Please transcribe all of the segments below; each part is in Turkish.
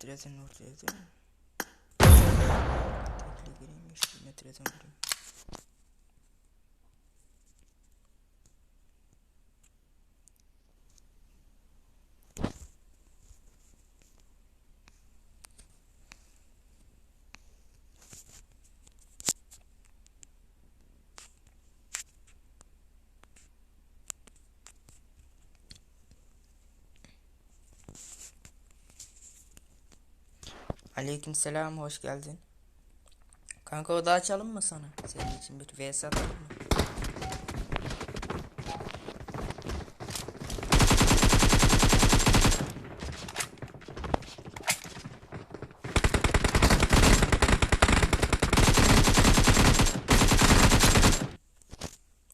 Metreden ortaya değil mi? Tekli gireyim işte metreden vurayım. Aleykümselam hoş geldin. Kanka oda açalım mı sana? Senin için bir vs atalım mı?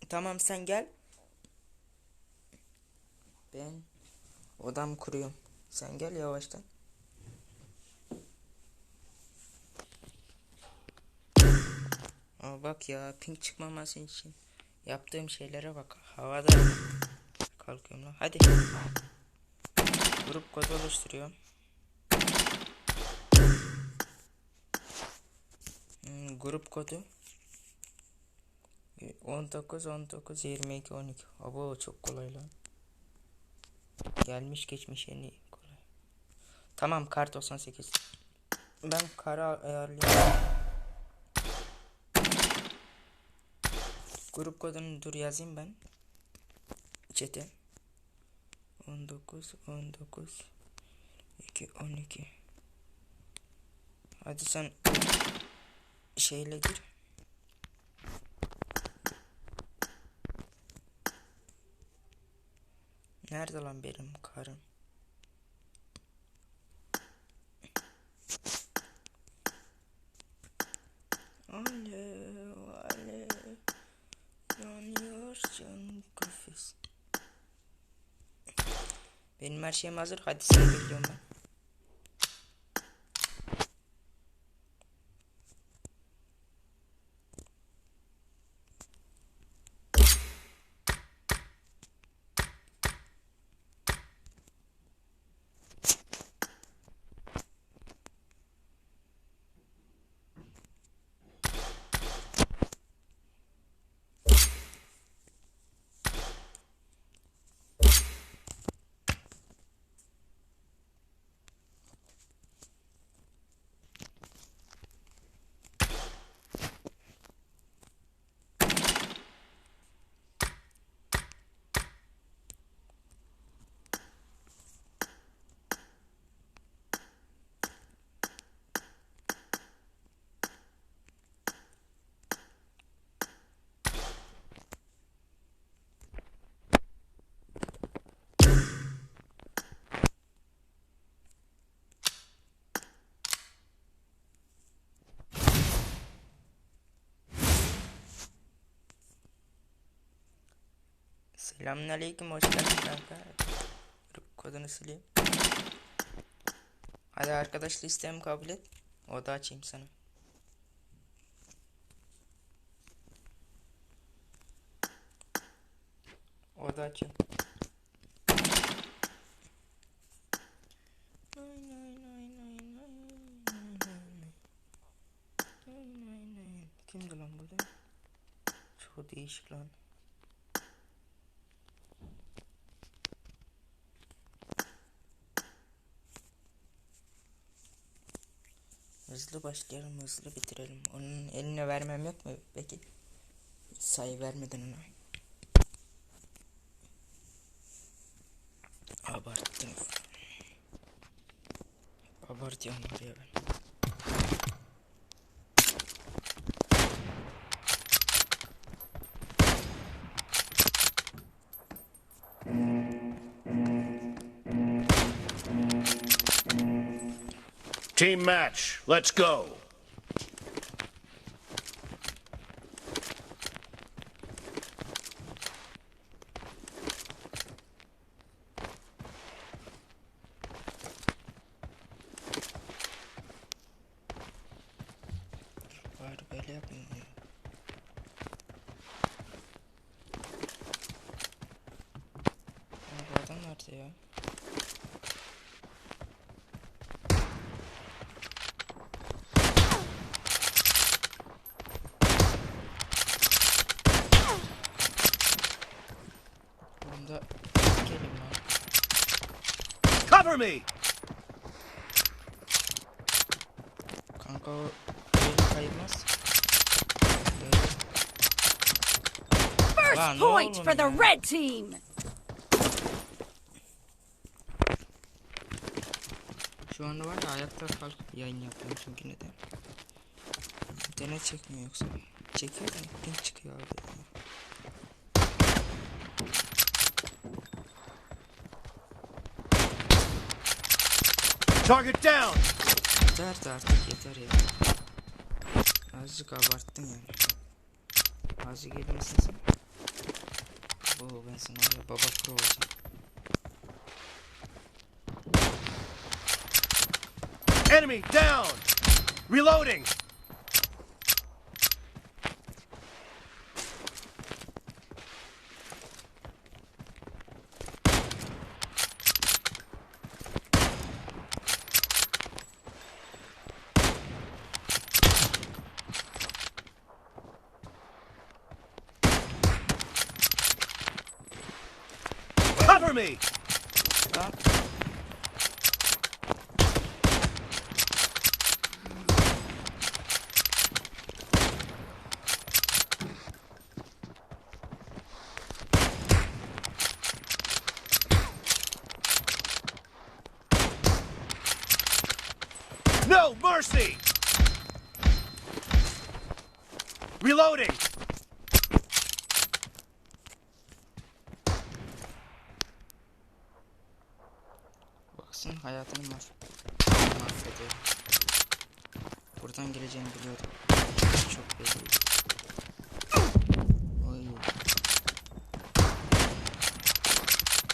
Tamam sen gel. Ben odam kuruyorum. Sen gel yavaştan. Bak ya pink çıkmaması için yaptığım şeylere bak. Havada kalkıyorum lan. Hadi. Grup kodu oluşturuyorum. Hmm, grup kodu 19 19 22 12. Abo çok kolay lan. Gelmiş geçmiş en iyi kolay. Tamam kart 98. Ben kara ayarlıyorum. Grup kodunu dur yazayım ben. Çete. 19 19 2 12 Hadi sen şeyle gir. Nerede lan benim karım? Her şeyim hazır. Hadi seni bekliyorum ben. Selamünaleyküm hoş geldin kanka. Kodunu sileyim. Hadi arkadaş listemi kabul et. Oda açayım sana. Oda açıyorum. Kimdi lan burada? Çok değişik lan. Hızlı başlayalım, hızlı bitirelim. Onun eline vermem yok mu peki? Sayı vermeden ona. Abarttım. Abartıyorum oraya ben. Team match, let's go. O böyle kayılmaz. Böyle. First Lan ne point oğlum for the ya? red team. Şu anda var ya ayakta kalkıp yayın yapıyorum çünkü neden? İnternet çekmiyor yoksa. Çekiyor da ping çıkıyor abi. Target down! Yeter de artık yeter ya. Azıcık abarttın yani. Azıcık gelmesin sen. Oo ben sana var ya baba pro olacağım. Enemy down! Reloading! Cover me! Lan. No mercy! Reloading! Mahv mahvediyor. Buradan geleceğini biliyordum. Çok belliydi. Oy.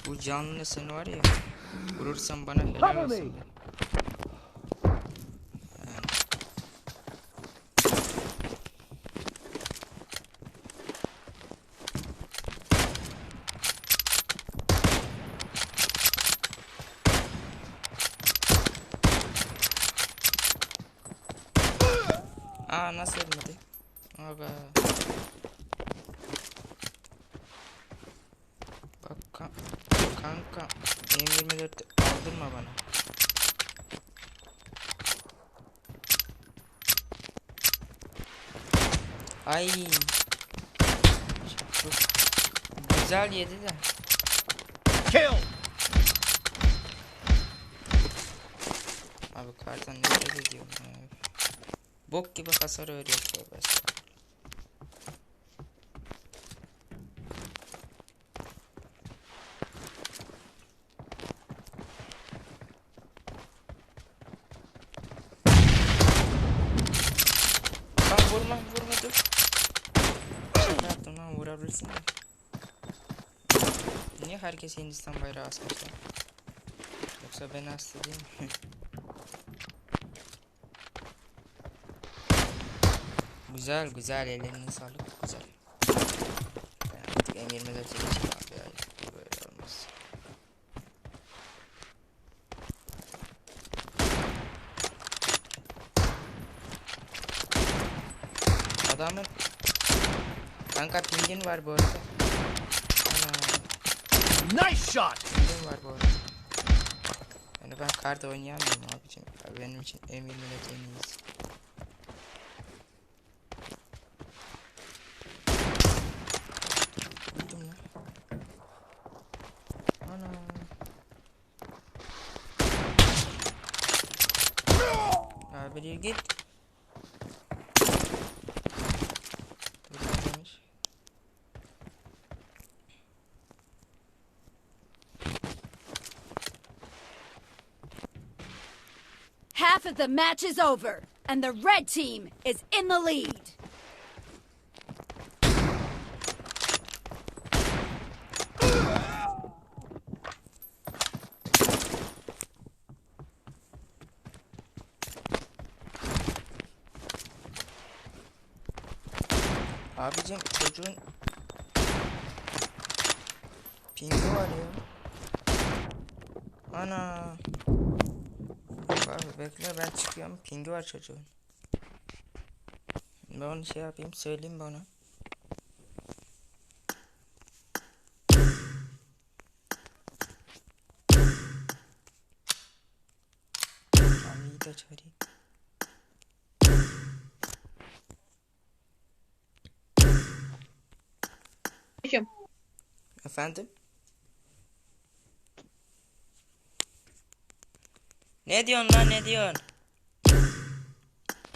Bu canlı seni var ya. Vurursan bana helal olsun. me. be. Yani. Aa nasıl ölmedi? Aga. Bak kan kanka M24 aldırma bana. Ay. Çok güzel yedi de. Kill! Abi kardan nefret ediyorum ya. Bok gibi hasar veriyor tövbe estağfurullah. Lan vurma vurma dur. Şaka yaptım de. Niye herkes Hindistan bayrağı asmışlar? Yoksa ben hasta değil mi? Güzel güzel ellerine sağlık güzel. Ben artık M24'e geçeyim abi ya. Bu Böyle olmaz. Adamın Kanka pingin var bu arada. Ana Nice shot! pingin var bu arada. Yani ben kart oynayamıyorum abicim. Ya Benim için M24 en iyisi. Ana. Abi git. Of the match is over, and the red team is in the lead. Abicim çocuğun pingi var ya. Ana. var? Bekle ben çıkıyorum. Pingi var çocuğun. Ben onu şey yapayım söyleyeyim bana. Amiyi de çağırayım. Efendim? Ne diyorsun lan ne diyorsun?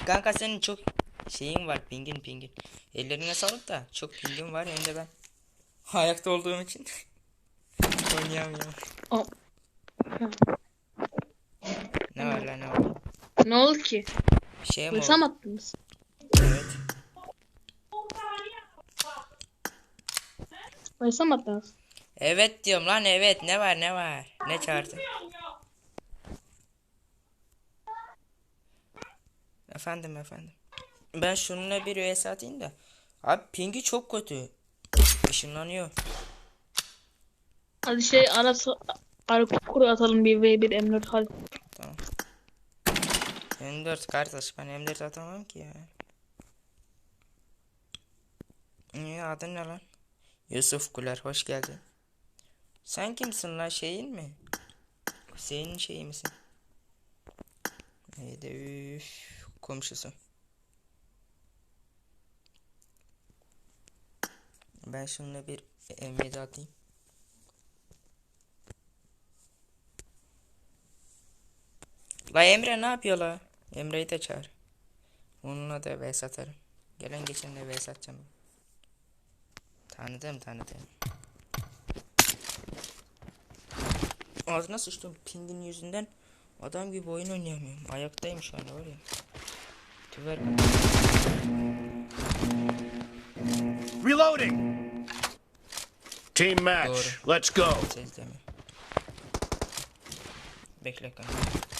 Kanka senin çok şeyin var pingin pingin. Ellerine sağlık da çok pingin var hem de ben ayakta olduğum için oynayamıyorum. Ne var lan ne var? ne oldu ki? Bir şey mi Hırsa oldu? attınız? Evet. Hırsa mı attınız? Evet diyorum lan evet ne var ne var? Ne çağırdın? Efendim efendim. Ben şununla bir üyesi atayım da. Abi pingi çok kötü. Işınlanıyor. Hadi şey arası ara kuru atalım bir v 1 M4 hadi. Tamam. M4 kardeş ben M4 atamam ki ya. Niye adın ne lan? Yusuf Güler hoş geldin. Sen kimsin lan şeyin mi? Hüseyin'in şeyi misin? Neydi üf komşusu. Ben şununla bir M7 atayım. La Emre ne yapıyor la? Emre'yi de çağır. Onunla da vs atarım. Gelen geçenle vs atacağım. Tanıdım tanıdım. Ağzına sıçtım pingin yüzünden adam gibi oyun oynayamıyorum. Ayaktayım şu anda var ya. Reloading. Team match. Doğru. Let's go. ses. Bekle kanka.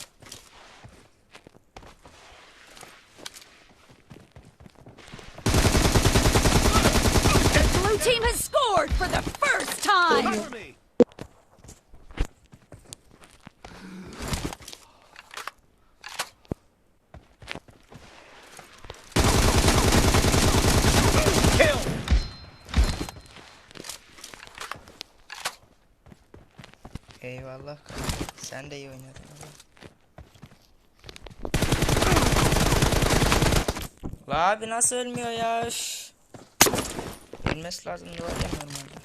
Eyvallah kanka. Sen de iyi oynadın. La abi nasıl ölmüyor ya? Üf. Ölmesi lazım var ya normalde.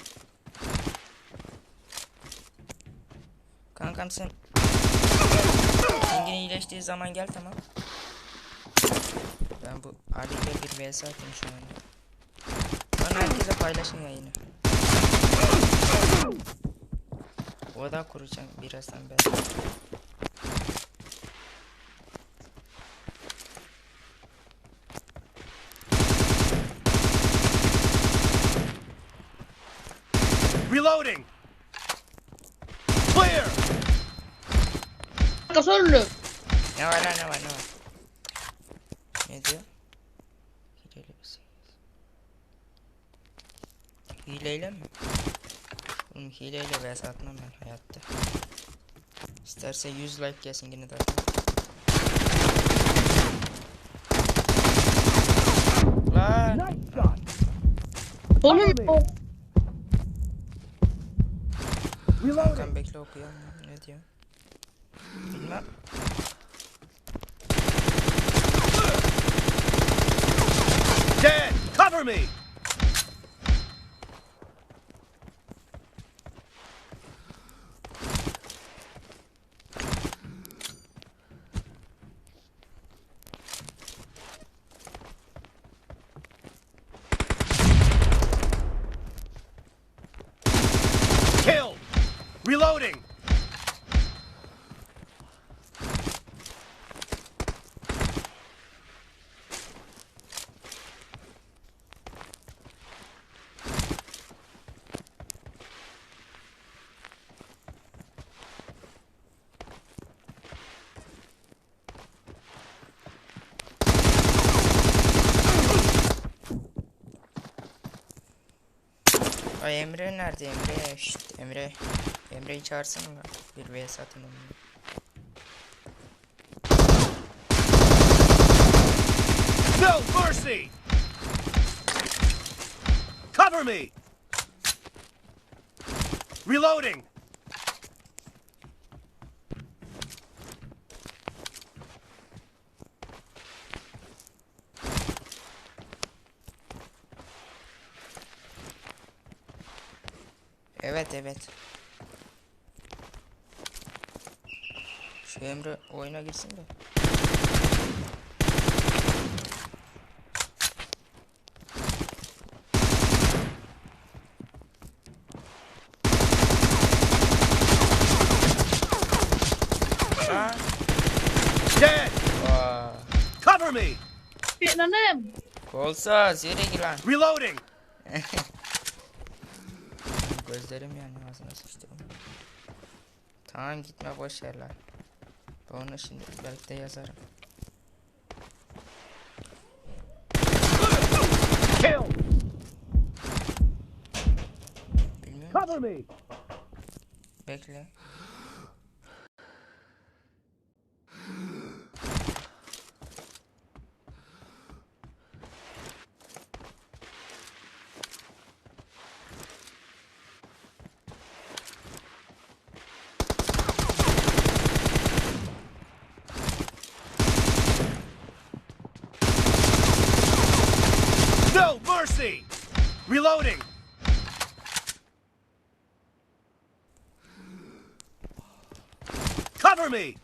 Kankam sen Pingin iyileştiği zaman gel tamam. Ben bu Ali ile bir vs atayım şu anda. Lan herkese paylaşın yayını. Oda kuracağım birazdan ben. Reloading. Clear. Kasa öldü. Ne var lan ne var ne var? Ne diyor? Hileli bir şey. Hileyle mi? Oğlum hileyle vs atmam ben hayatta. İsterse 100 like gelsin yine de. Lan! Oğlum Hakan bekle okuyalım. Ne diyor? Bilmem. Dead. Cover me. Kill. Reloading. Ay Emre nerede Emre? Şşt Emre. Emre'yi çağırsana lan. Bir vs atın onunla. No mercy. Cover me. Reloading. Evet. Şu Emre oyuna girsin de. Ha? Dead! Cover me! Vietnam'ım. Kolsuz yere gir lan. Reloading! Gözlerim yani ağzına sıçtı. Tamam gitme boş. Ben onu şimdi belki de yazarım. Bilmiyorum. Cover me! Bekle. Cover me!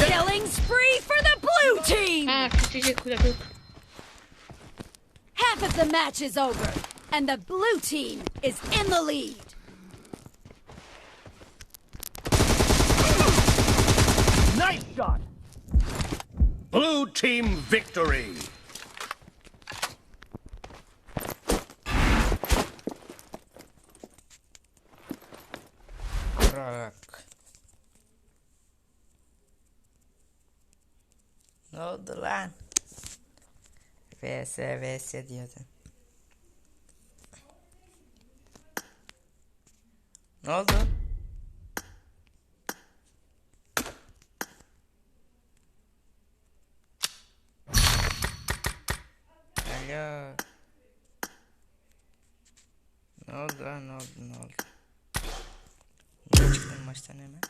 Killing spree for the blue team! Ha küçücük kulak yok. Half of the match is over, and the blue team is in the lead. Team victory! Bırak. Ne oldu lan? VS VS diyordun. Ne oldu? Alo. Ne oldu lan ne oldu ne oldu? Niye çıktın maçtan hemen?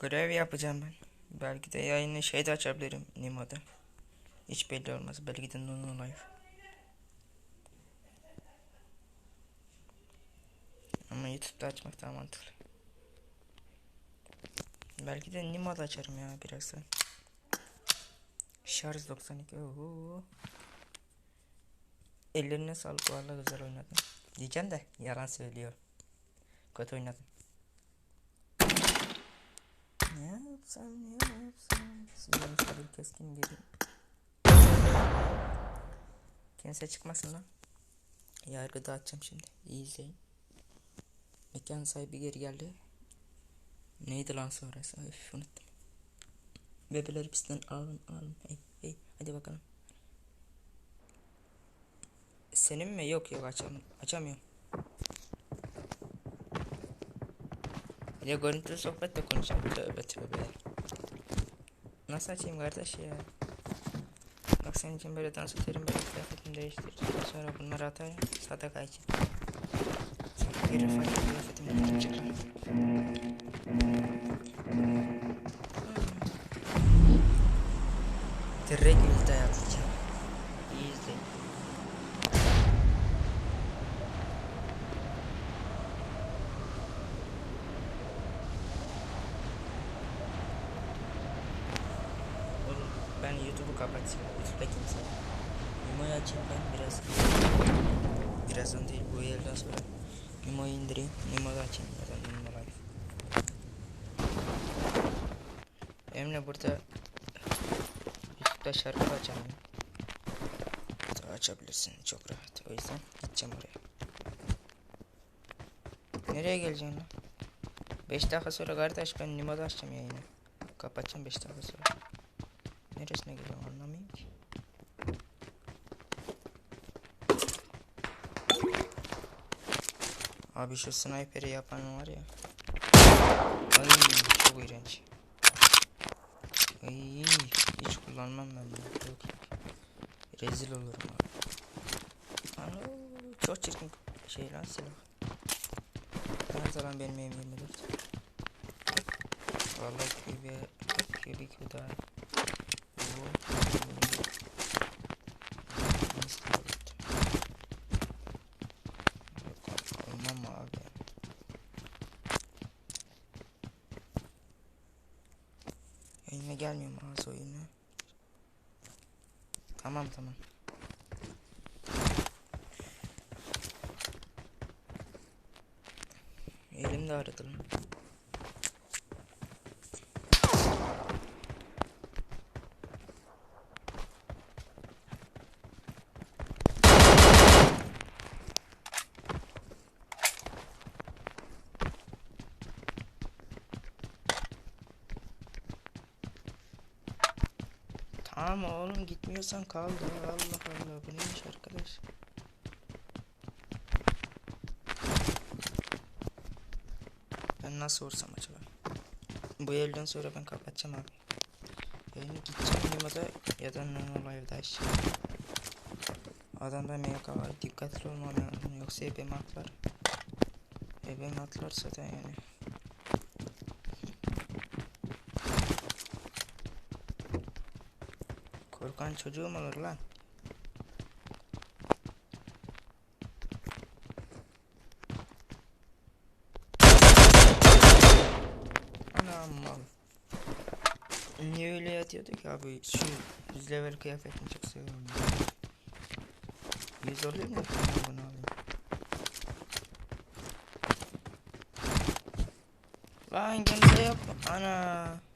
Görev yapacağım ben. Belki de yayını şeyde açabilirim Nimo'da. Hiç belli olmaz. Belki de Nunu Live. Ama YouTube'da açmak daha mantıklı. Belki de Nimo'da açarım ya birazdan. Şarj 92. Oo. Ellerine sağlık valla güzel oynadın. Diyeceğim de yalan söylüyor. Kötü oynadın. Ne yapsam ne yapsam. Sizden sabır keskin gelin. Kimse çıkmasın lan. Yargı dağıtacağım şimdi. İyi izleyin. Mekan sahibi geri geldi. Neydi lan sonrası? Öf unuttum. Bebeleri pistten alın alın. Hey hey hadi bakalım. Senin mi? Yok yok açam açamıyorum. Bir de görüntülü sohbetle konuşacağım. Tövbe tövbe. Nasıl açayım kardeş ya? Bak senin için böyle dans ederim böyle kıyafetimi değiştir. Sonra bunları atayım. Sadaka için. Sonra geri fakir kıyafetimi giyeceğim. Direkt. İyi izleyin. Oğlum ben YouTube'u kapatayım. YouTube'da kimse. yok. Memo'yu açayım ben biraz. Birazdan değil bu yerden sonra. Memo'yu indireyim. Memo'da açayım. Memo Live. Emre burada YouTube'da şarkı açalım. Açabilirsin çok rahat. O yüzden gideceğim oraya. Nereye geleceksin lan? 5 dakika sonra kardeş ben Nimo'da açacağım yayını. Kapatacağım 5 dakika sonra. Neresine gidiyorum anlamıyorum ki. Abi şu sniperi yapan var ya. Ay çok iğrenç. Ay, hiç kullanmam ben bunu. Yok. Rezil olurum abi. Ana, çok çirkin şey lan silah. Her zaman benim elim 24. Vallahi kübe, kübe kübe daha. Oo. Nasıl yaptım? Yok, Olmam mı abi? Yayına gelmiyor mu ağzı oyunu? Tamam tamam. Elimde aradı lan. Tamam oğlum gitmiyorsan kal da Allah Allah bu neymiş arkadaş. Ben nasıl vursam acaba? Bu elden sonra ben kapatacağım abi. Yayını gideceğim limada ya da normal evde. Adamda MK var dikkatli olmam lazım yoksa ebemi atlar. Ebemi atlarsa da yani. Korkan çocuğum olur lan. Anam. Niye öyle yatıyordu ki abi? Şu yüz level kıyafetini çok seviyorum. Yüz da ben bunu alayım. Lan yok mu? Ana.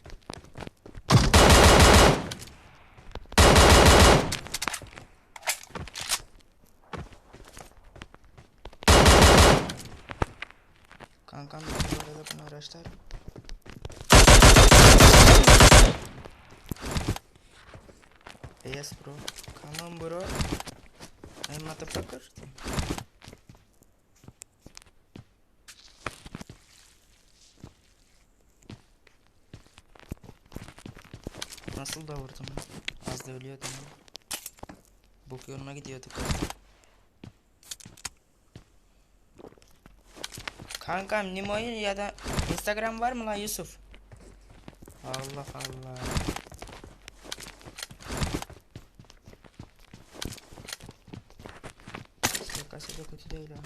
Kankam bu araçlar. Yes bro. Come on bro. Hey motherfucker. Nasıl da vurdum? Az da ölüyordum. Bok yoluna gidiyorduk. Kankam Nimo'yu ya da Instagram var mı lan Yusuf? Allah Allah. SKS de kötü değil ha.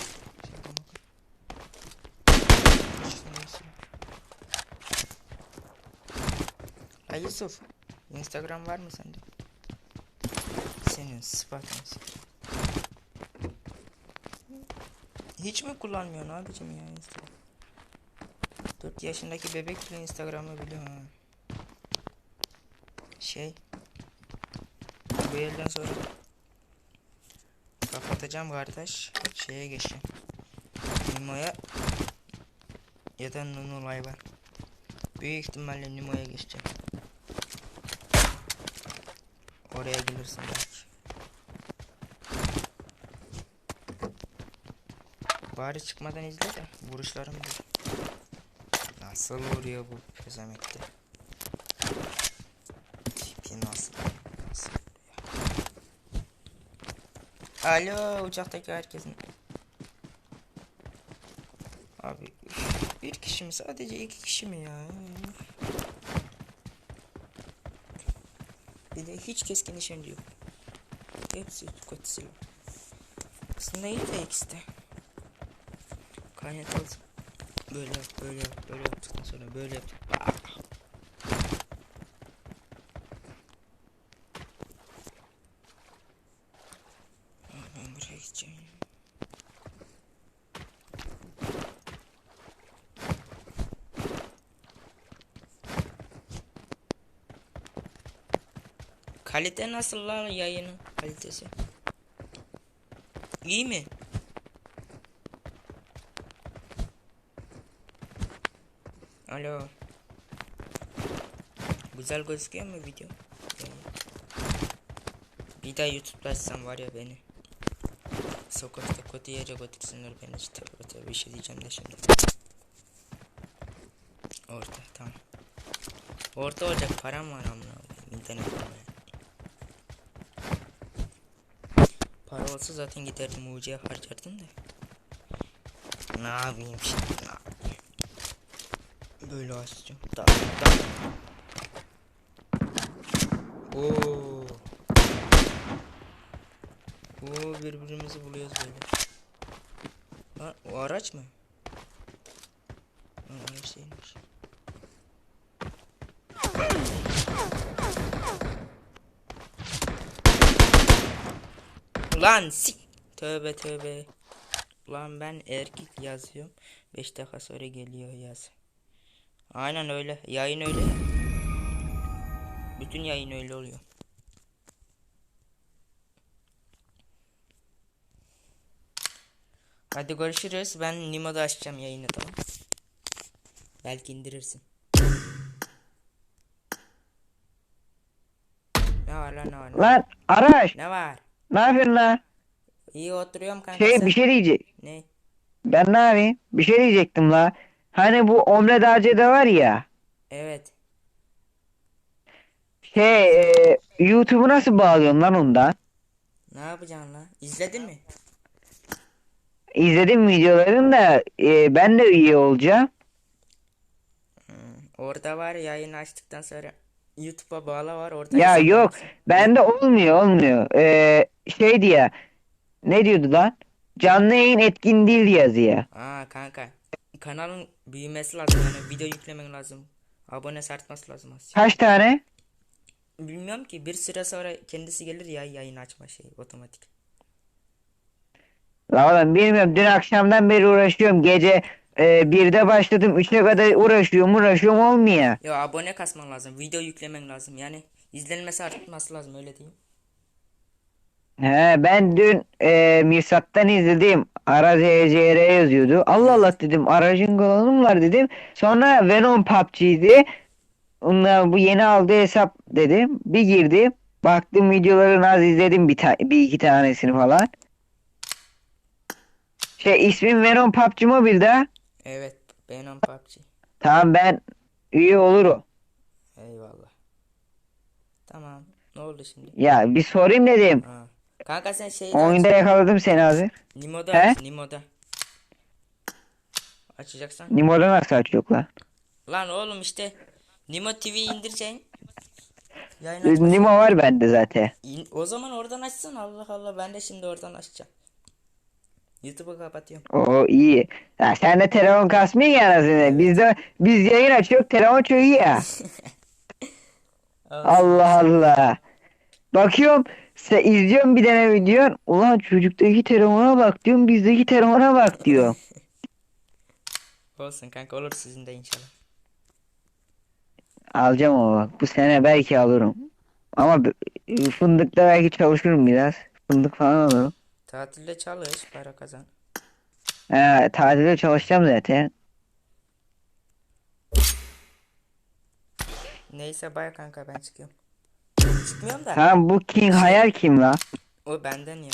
Yusuf. Instagram var mı sende? Senin sıfatın. Hiç mi kullanmıyorsun abicim ya Instagram? 4 yaşındaki bebek bile Instagram'ı biliyor ha. Şey. Bu elden sonra kapatacağım kardeş. Şeye geçeceğim. Nimo'ya ya da Nunu Live'a. Büyük ihtimalle Nimo'ya geçeceğim. Oraya gelirsin belki. Bari çıkmadan izle de vuruşlarım dur. Nasıl vuruyor bu pezemekte? Tipi nasıl? Nasıl vuruyor? Alo uçaktaki herkesin. Abi bir kişi mi sadece iki kişi mi ya? Bir de hiç keskin nişancı yok. Hepsi kötü silah. Aslında iyi de ikisi de. Kaynatalım. Böyle yap, böyle yap, böyle yaptıktan sonra böyle! Ah, Ben. Kalite nasıl lan yayının kalitesi? İyi mi? Alo. Güzel gözüküyor mu video? Bir daha YouTube'da açsam var ya beni. Sokakta kötü yere götürsünler beni işte. Tövbe bir şey diyeceğim de şimdi. Orada tamam. Orta olacak param var amına internet almaya. Para olsa zaten giderdim UC'ye harcardım da. Ne yapayım şimdi. Böyle açacağım. Da, da. Oo. Oo birbirimizi buluyoruz böyle. Lan o araç mı? Lan araç değilmiş. Ulan sik. Tövbe tövbe. Ulan ben erkek yazıyorum. 5 dakika sonra geliyor yaz. Aynen öyle. Yayın öyle. Bütün yayın öyle oluyor. Hadi görüşürüz. Ben Nimo'da açacağım yayını tamam. Belki indirirsin. Ne var lan ne var? Ne var? Lan Araş Ne var? ne yapıyorsun lan? İyi oturuyorum kanka. Şey sen- bir şey diyecek. Ne? Ben ne yapayım? Bir şey diyecektim la. Hani bu omlet ağacı da var ya. Evet. Şey e, YouTube'u nasıl bağlıyorsun lan ondan? Ne yapacaksın lan? İzledin mi? İzledim videolarını da e, ben de üye olacağım. Orada var yayını açtıktan sonra YouTube'a bağla var orada. Ya hesap yok bende olmuyor olmuyor. E, şey diye ne diyordu lan? Canlı yayın etkin değil yazıyor. Aa kanka. Kanalın büyümesi lazım yani video yüklemen lazım. Abone artması lazım aslında. Kaç tane? Bilmiyorum ki bir süre sonra kendisi gelir ya yayın açma şeyi otomatik. La oğlum bilmiyorum dün akşamdan beri uğraşıyorum. Gece e, birde başladım 3'e kadar uğraşıyorum uğraşıyorum olmuyor. Ya abone kasman lazım. Video yüklemen lazım. Yani izlenmesi artması lazım öyle diyeyim. He ben dün e, Mirsat'tan izledim. Araz ECR yazıyordu. Allah Allah dedim aracın mı var dedim. Sonra Venom PUBG'ydi. Ondan bu yeni aldığı hesap dedim. Bir girdim. Baktım videolarını az izledim bir, ta- bir iki tanesini falan. Şey ismim Venom PUBG Mobile'de. Evet. Beğenen PUBG. Tamam ben üye olurum. Eyvallah. Tamam. Ne oldu şimdi? Ya bir sorayım dedim. Ha. Kanka sen şey Oyunda yakaladım seni hazır. Nimo'da He? aç. Nimo'da. Açacaksan. Nimo'da nasıl açıyor lan? Lan oğlum işte Nimo TV indireceksin. Yayın. Nimo var bende zaten. İn- O zaman oradan açsın Allah Allah ben de şimdi oradan açacağım. YouTube'u kapatıyorum. Oo iyi. Ya sen de telefon kasmıyor ya anasını. Biz de biz yayın açıyoruz telefon çok iyi ya. Allah Allah. Bakıyorum se, izliyorum bir tane video. Ulan çocuktaki telefona bak diyorum bizdeki telefona bak diyor. Olsun kanka olur sizin de inşallah. Alacağım ama bak bu sene belki alırım. Ama fındıkta belki çalışırım biraz. Fındık falan alırım. Tatilde çalış para kazan. He, tatilde çalışacağım zaten. Neyse baya kanka ben çıkıyorum. Çıkmıyorum da. Tamam bu King Hayal kim la? O benden ya.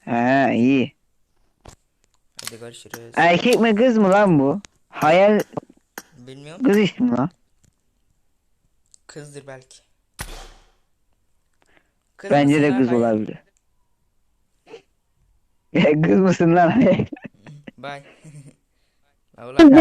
He iyi. Hadi görüşürüz. Erkek mi kız mı lan bu? Hayal Bilmiyorum. kız ismi lan. Kızdır belki. Kız Bence de mısın kız lan? olabilir. Ya kız mısın lan? Bye. La ulan-